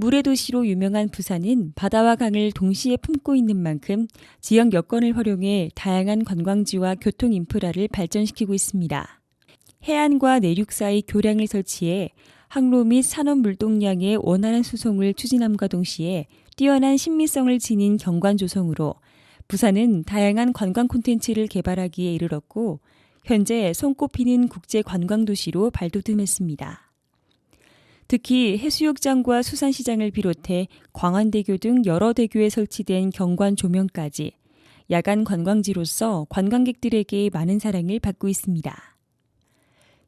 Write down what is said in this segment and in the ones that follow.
물의 도시로 유명한 부산은 바다와 강을 동시에 품고 있는 만큼 지역 여건을 활용해 다양한 관광지와 교통 인프라를 발전시키고 있습니다. 해안과 내륙 사이 교량을 설치해 항로 및 산업 물동량의 원활한 수송을 추진함과 동시에 뛰어난 신미성을 지닌 경관 조성으로 부산은 다양한 관광 콘텐츠를 개발하기에 이르렀고 현재 손꼽히는 국제 관광 도시로 발돋움했습니다. 특히 해수욕장과 수산시장을 비롯해 광안대교 등 여러 대교에 설치된 경관 조명까지 야간 관광지로서 관광객들에게 많은 사랑을 받고 있습니다.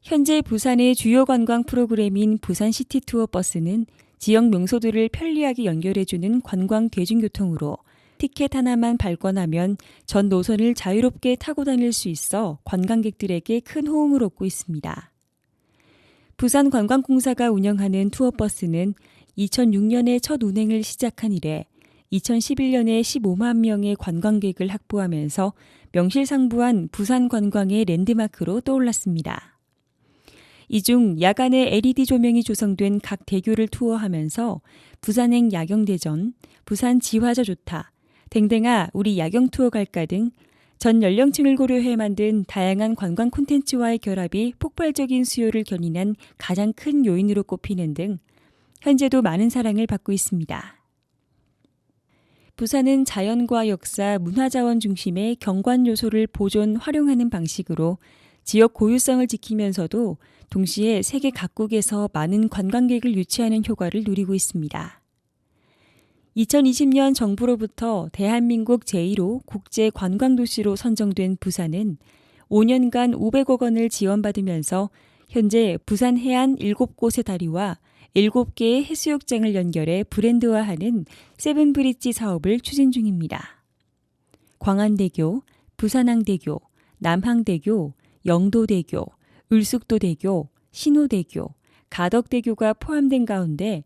현재 부산의 주요 관광 프로그램인 부산 시티 투어 버스는 지역 명소들을 편리하게 연결해주는 관광 대중교통으로 티켓 하나만 발권하면 전 노선을 자유롭게 타고 다닐 수 있어 관광객들에게 큰 호응을 얻고 있습니다. 부산관광공사가 운영하는 투어버스는 2006년에 첫 운행을 시작한 이래 2011년에 15만 명의 관광객을 확보하면서 명실상부한 부산 관광의 랜드마크로 떠올랐습니다. 이 중 야간에 LED 조명이 조성된 각 대교를 투어하면서 부산행 야경대전, 부산 지화자 좋다, 댕댕아 우리 야경 투어 갈까 등 전 연령층을 고려해 만든 다양한 관광 콘텐츠와의 결합이 폭발적인 수요를 견인한 가장 큰 요인으로 꼽히는 등 현재도 많은 사랑을 받고 있습니다. 부산은 자연과 역사, 문화자원 중심의 경관 요소를 보존, 활용하는 방식으로 지역 고유성을 지키면서도 동시에 세계 각국에서 많은 관광객을 유치하는 효과를 누리고 있습니다. 2020년 정부로부터 대한민국 제1호 국제 관광도시로 선정된 부산은 5년간 500억 원을 지원받으면서 현재 부산 해안 7곳의 다리와 7개의 해수욕장을 연결해 브랜드화하는 세븐브릿지 사업을 추진 중입니다. 광안대교, 부산항대교, 남항대교, 영도대교, 울숙도대교, 신호대교, 가덕대교가 포함된 가운데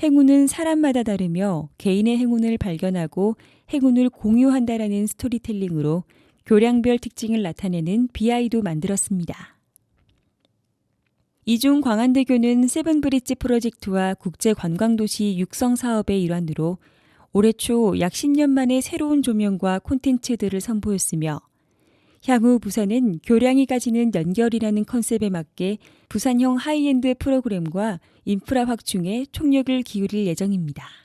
행운은 사람마다 다르며 개인의 행운을 발견하고 행운을 공유한다라는 스토리텔링으로 교량별 특징을 나타내는 비아이도 만들었습니다. 이중 광안대교는 세븐브릿지 프로젝트와 국제관광도시 육성 사업의 일환으로 올해 초 약 10년 만에 새로운 조명과 콘텐츠들을 선보였으며 향후 부산은 교량이 가지는 연결이라는 컨셉에 맞게 부산형 하이엔드 프로그램과 인프라 확충에 총력을 기울일 예정입니다.